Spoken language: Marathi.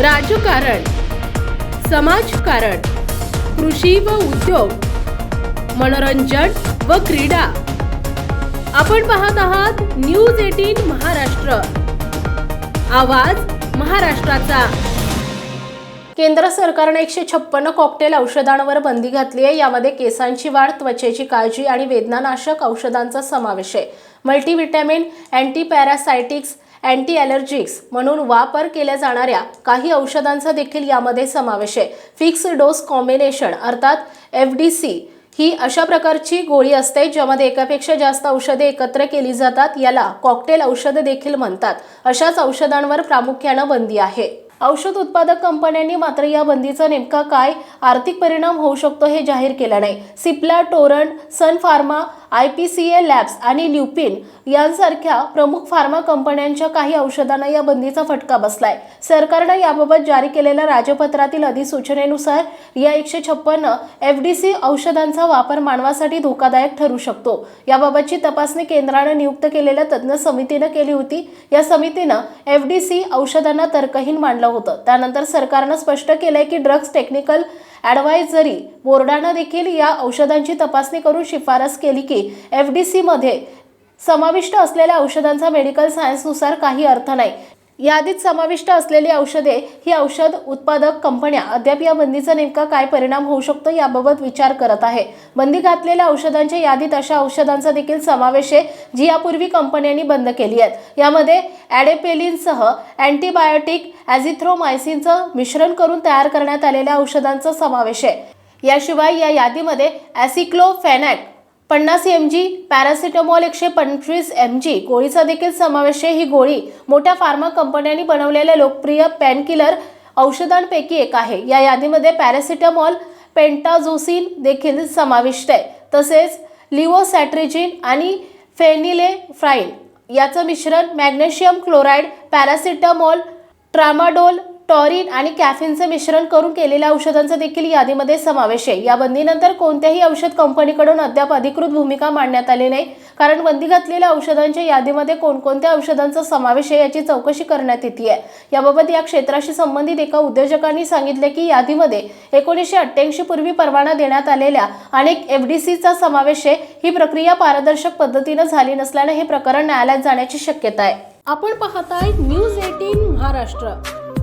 राजकारण समाजकारण कृषी व उद्योग मनोरंजन व क्रीडा. आपण पाहत आहात न्यूज एटीन महाराष्ट्र. आवाज महाराष्ट्राचा. केंद्र सरकारने एकशे छप्पन्न कॉकटेल औषधांवर बंदी घातली आहे. यामध्ये केसांची वाढ त्वचेची काळजी आणि वेदनानाशक औषधांचा समावेश आहे. मल्टीव्हिटॅमिन अँटीपॅरासायटिक्स अँटी ॲलर्जिक्स म्हणून वापर केल्या जाणाऱ्या काही औषधांचा देखील यामध्ये समावेश आहे. फिक्स डोस कॉम्बिनेशन अर्थात एफ डी सी ही अशा प्रकारची गोळी असते ज्यामध्ये एकापेक्षा जास्त औषधे एकत्र केली जातात याला कॉकटेल औषधं देखील म्हणतात. अशाच औषधांवर प्रामुख्यानं बंदी आहे. औषध उत्पादक कंपन्यांनी मात्र या बंदीचा नेमका काय आर्थिक परिणाम होऊ शकतो हे जाहीर केलं नाही. Cipla Torrent Sun Pharma I P C A labs आणि ल्युपिन यांसारख्या प्रमुख फार्मा कंपन्यांच्या काही औषधांना या बंदीचा फटका बसलाय. सरकारनं याबाबत जारी केलेल्या राजपत्रातील अधिसूचनेनुसार या एकशे छप्पन्न एफ डी सी औषधांचा वापर मानवासाठी धोकादायक ठरू शकतो. याबाबतची तपासणी केंद्रानं नियुक्त केलेल्या तज्ज्ञ समितीनं केली होती. या समितीनं एफ डी सी औषधांना तर्कहीन मांडलं होतं. त्यानंतर सरकारनं स्पष्ट केलंय की ड्रग्ज टेक्निकल ॲडवायझरी बोर्डानं देखील या औषधांची तपासणी करून शिफारस केली की एफ डी सीमध्ये समाविष्ट असलेल्या औषधांचा मेडिकल सायन्सनुसार काही अर्थ नाही. यादीत समाविष्ट असलेली औषधे ही औषध उत्पादक कंपन्या अद्याप या बंदीचा नेमका काय परिणाम होऊ शकतो याबाबत विचार करत आहे. बंदी घातलेल्या औषधांच्या यादीत अशा औषधांचा देखील समावेश आहे जी यापूर्वी कंपन्यांनी बंद केली आहेत. यामध्ये ॲडेपेलिनसह अँटीबायोटिक ॲझिथ्रोमायसिनचं मिश्रण करून तयार करण्यात आलेल्या औषधांचा समावेश आहे. याशिवाय या यादीमध्ये ॲसिक्लोफेनॅक पन्नास एम जी पॅरासिटामॉल एकशे पंचवीस एम जी गोळीचा देखील समावेश आहे. ही गोळी मोठ्या फार्मा कंपन्यांनी बनवलेल्या लोकप्रिय पॅनकिलर औषधांपैकी एक आहे. या यादीमध्ये पॅरासिटामॉल पेंटाझोसिन देखील समाविष्ट आहे. तसेच लिओसॅट्रिजिन आणि फेनिलेफ्राईन याचं मिश्रण magnesium chloride paracetamol tramadol taurine आणि कॅफिनचे मिश्रण करून केलेल्या औषधांचा देखील यादीमध्ये समावेश आहे. या बंदीनंतर कोणत्याही औषध कंपनीकडून अद्याप अधिकृत भूमिका मांडण्यात आली नाही. कारण बंदी घातलेल्या औषधांच्या यादीमध्ये कोणकोणत्या औषधांचा समावेश आहे याची चौकशी करण्यात येते आहे याबाबत या क्षेत्राशी संबंधित एका उद्योजकांनी सांगितले की यादीमध्ये एकोणीसशे अठ्ठ्याऐंशी पूर्वी परवाना देण्यात आलेल्या अनेक एफ डी सीचा समावेश आहे. ही प्रक्रिया पारदर्शक पद्धतीनं झाली नसल्यानं हे प्रकरण न्यायालयात जाण्याची शक्यता आहे. आपण पाहताय न्यूज एटीन महाराष्ट्र.